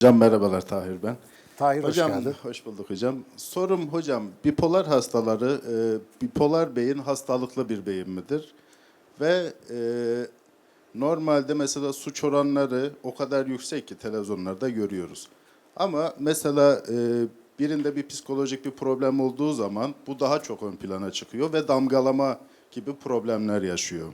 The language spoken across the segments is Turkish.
Hocam merhabalar Tahir ben. Tahir hoş hocam geldin. hoş bulduk hocam. Sorum hocam bipolar hastaları e, bipolar beyin hastalıklı bir beyin midir? Ve e, normalde mesela suç oranları o kadar yüksek ki televizyonlarda görüyoruz. Ama mesela e, birinde bir psikolojik bir problem olduğu zaman bu daha çok ön plana çıkıyor ve damgalama gibi problemler yaşıyor.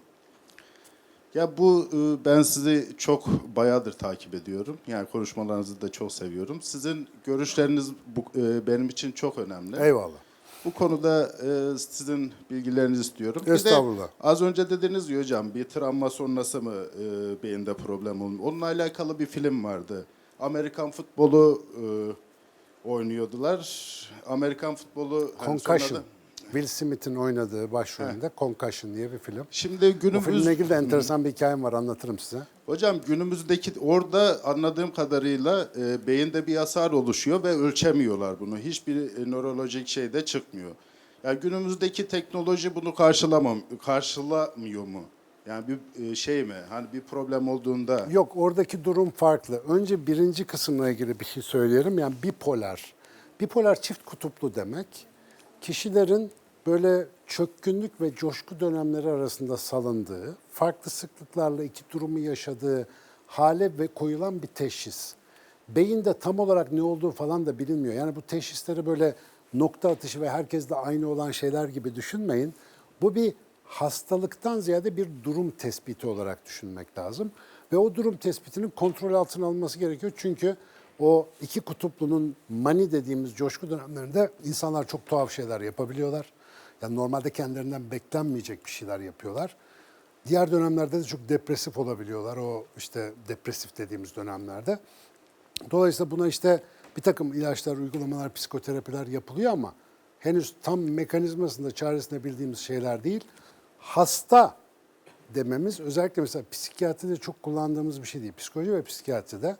Ya bu e, ben sizi çok bayağıdır takip ediyorum. Yani konuşmalarınızı da çok seviyorum. Sizin görüşleriniz bu, e, benim için çok önemli. Eyvallah. Bu konuda e, sizin bilgilerinizi istiyorum. Bir de Estağfurullah. az önce dediniz ya hocam bir travma sonrası mı e, beyinde problem olmuş? Onunla alakalı bir film vardı. Amerikan futbolu e, oynuyordular. Amerikan futbolu hani Concussion. da- Will Smith'in oynadığı başrolünde Concussion diye bir film. Şimdi Bu filmle günümüz ilgili de enteresan bir hikayem var anlatırım size. Hocam günümüzdeki orada anladığım kadarıyla e, beyinde bir hasar oluşuyor ve ölçemiyorlar bunu. Hiçbir e, nörolojik şey de çıkmıyor. Yani günümüzdeki teknoloji bunu karşılamam karşılamıyor mu? Yani bir e, şey mi? Hani bir problem olduğunda Yok oradaki durum farklı. Önce birinci kısımla ilgili bir şey söyleyelim. Yani bipolar. Bipolar çift kutuplu demek. Kişilerin böyle çökkünlük ve coşku dönemleri arasında salındığı, farklı sıklıklarla iki durumu yaşadığı hale ve koyulan bir teşhis. Beyinde tam olarak ne olduğu falan da bilinmiyor. Yani bu teşhisleri böyle nokta atışı ve herkes de aynı olan şeyler gibi düşünmeyin. Bu bir hastalıktan ziyade bir durum tespiti olarak düşünmek lazım. Ve o durum tespitinin kontrol altına alınması gerekiyor. Çünkü o iki kutuplunun mani dediğimiz coşku dönemlerinde insanlar çok tuhaf şeyler yapabiliyorlar. Yani normalde kendilerinden beklenmeyecek bir şeyler yapıyorlar. Diğer dönemlerde de çok depresif olabiliyorlar. O işte depresif dediğimiz dönemlerde. Dolayısıyla buna işte bir takım ilaçlar, uygulamalar, psikoterapiler yapılıyor ama henüz tam mekanizmasında çaresinde bildiğimiz şeyler değil. Hasta dememiz özellikle mesela psikiyatride çok kullandığımız bir şey değil. Psikoloji ve psikiyatride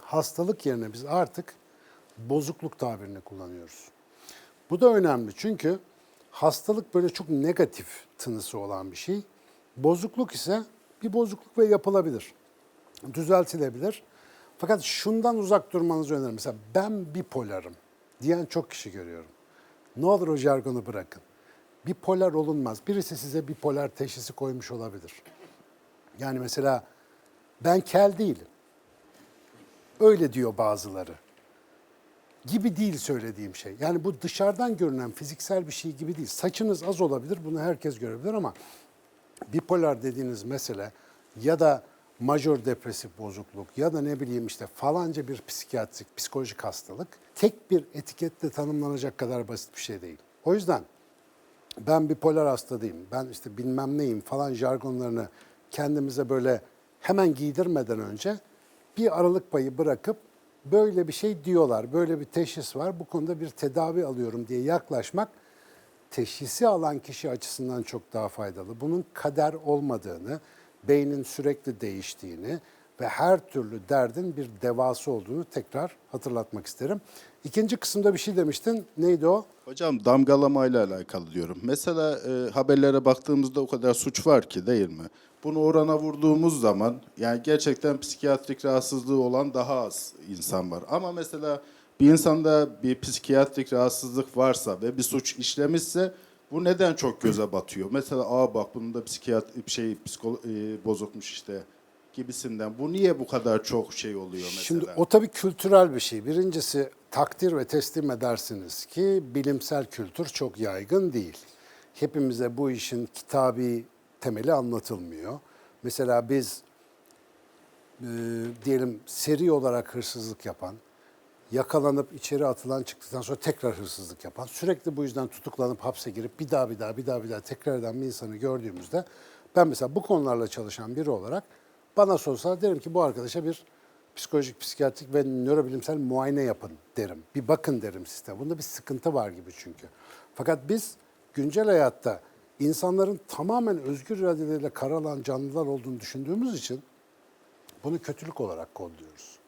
hastalık yerine biz artık bozukluk tabirini kullanıyoruz. Bu da önemli çünkü hastalık böyle çok negatif tınısı olan bir şey. Bozukluk ise bir bozukluk ve yapılabilir. Düzeltilebilir. Fakat şundan uzak durmanızı öneririm. Mesela ben bipolarım diyen çok kişi görüyorum. Ne olur o jargonu bırakın. Bipolar olunmaz. Birisi size bipolar teşhisi koymuş olabilir. Yani mesela ben kel değilim. Öyle diyor bazıları. Gibi değil söylediğim şey. Yani bu dışarıdan görünen fiziksel bir şey gibi değil. Saçınız az olabilir, bunu herkes görebilir ama bipolar dediğiniz mesele ya da majör depresif bozukluk ya da ne bileyim işte falanca bir psikiyatrik, psikolojik hastalık tek bir etiketle tanımlanacak kadar basit bir şey değil. O yüzden ben bipolar hasta değilim, ben işte bilmem neyim falan jargonlarını kendimize böyle hemen giydirmeden önce bir aralık payı bırakıp böyle bir şey diyorlar, böyle bir teşhis var, bu konuda bir tedavi alıyorum diye yaklaşmak teşhisi alan kişi açısından çok daha faydalı. Bunun kader olmadığını, beynin sürekli değiştiğini ve her türlü derdin bir devası olduğunu tekrar hatırlatmak isterim. İkinci kısımda bir şey demiştin. Neydi o? hocam damgalamayla alakalı diyorum. Mesela e, haberlere baktığımızda o kadar suç var ki değil mi? Bunu orana vurduğumuz zaman yani gerçekten psikiyatrik rahatsızlığı olan daha az insan var. Ama mesela bir insanda bir psikiyatrik rahatsızlık varsa ve bir suç işlemişse bu neden çok göze batıyor? Mesela aa bak bunun da psikiyatri bir şey psiko, e, bozukmuş işte gibisinden. Bu niye bu kadar çok şey oluyor mesela? Şimdi o tabii kültürel bir şey. Birincisi takdir ve teslim edersiniz ki bilimsel kültür çok yaygın değil. Hepimize bu işin kitabi temeli anlatılmıyor. Mesela biz e, diyelim seri olarak hırsızlık yapan, yakalanıp içeri atılan çıktıktan sonra tekrar hırsızlık yapan, sürekli bu yüzden tutuklanıp hapse girip bir daha bir daha bir daha bir daha tekrar eden bir insanı gördüğümüzde ben mesela bu konularla çalışan biri olarak bana sorsa derim ki bu arkadaşa bir psikolojik, psikiyatrik ve nörobilimsel muayene yapın derim. Bir bakın derim sistem. Bunda bir sıkıntı var gibi çünkü. Fakat biz güncel hayatta insanların tamamen özgür iradeleriyle karar alan canlılar olduğunu düşündüğümüz için bunu kötülük olarak kodluyoruz.